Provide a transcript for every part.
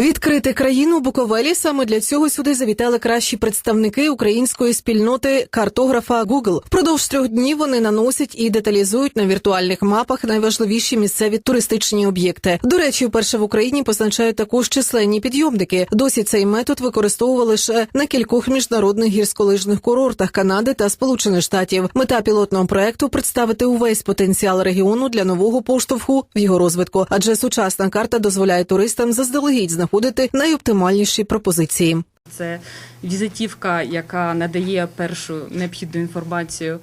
Відкрити країну Буковелі саме для цього сюди завітали кращі представники української спільноти картографа Google. Впродовж трьох днів вони наносять і деталізують на віртуальних мапах найважливіші місцеві туристичні об'єкти. До речі, вперше в Україні позначають також численні підйомники. Досі цей метод використовували лише на кількох міжнародних гірськолижних курортах Канади та Сполучених Штатів. Мета пілотного проекту представити увесь потенціал регіону для нового поштовху в його розвитку, адже сучасна карта дозволяє туристам заздалегідь знаходити найоптимальніші пропозиції. Це візитівка, яка надає першу необхідну інформацію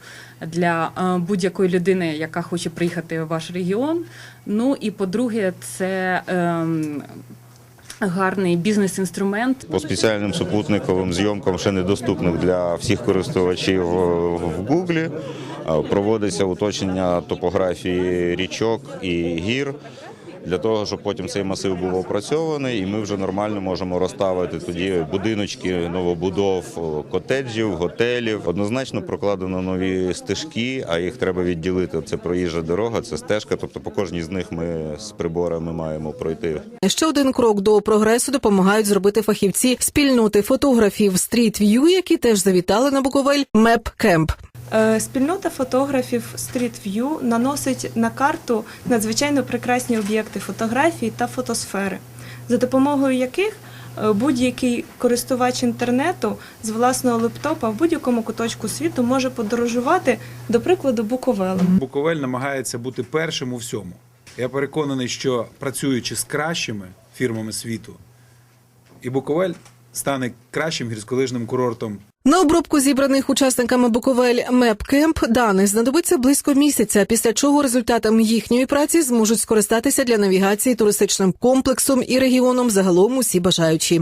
для е, будь-якої людини, яка хоче приїхати в ваш регіон. Ну і по-друге, це ем, гарний бізнес-інструмент. по спеціальним супутниковим зйомкам, ще недоступних для всіх користувачів в Гуглі. Е, Проводиться уточнення топографії річок і гір. Для того, щоб потім цей масив був опрацьований, і ми вже нормально можемо розставити тоді будиночки новобудов, котеджів, готелів. Однозначно прокладено нові стежки, а їх треба відділити. Це проїжджа дорога, це стежка. Тобто по кожній з них ми з приборами маємо пройти Ще один крок до прогресу допомагають зробити фахівці спільноти фотографів View, які теж завітали на Буковель Map Camp. Е, Спільнота фотографів Street View наносить на карту надзвичайно прекрасні об'єкти фотографії та фотосфери, за допомогою яких е, будь-який користувач інтернету з власного лептопа в будь-якому куточку світу може подорожувати, до прикладу, Буковелем. Буковель намагається бути першим у всьому. Я переконаний, що працюючи з кращими фірмами світу, і Буковель стане кращим гірськолижним курортом На обробку зібраних учасниками Буковель Мепкемп даних знадобиться близько місяця, після чого результатами їхньої праці зможуть скористатися для навігації туристичним комплексом і регіоном загалом усі бажаючі.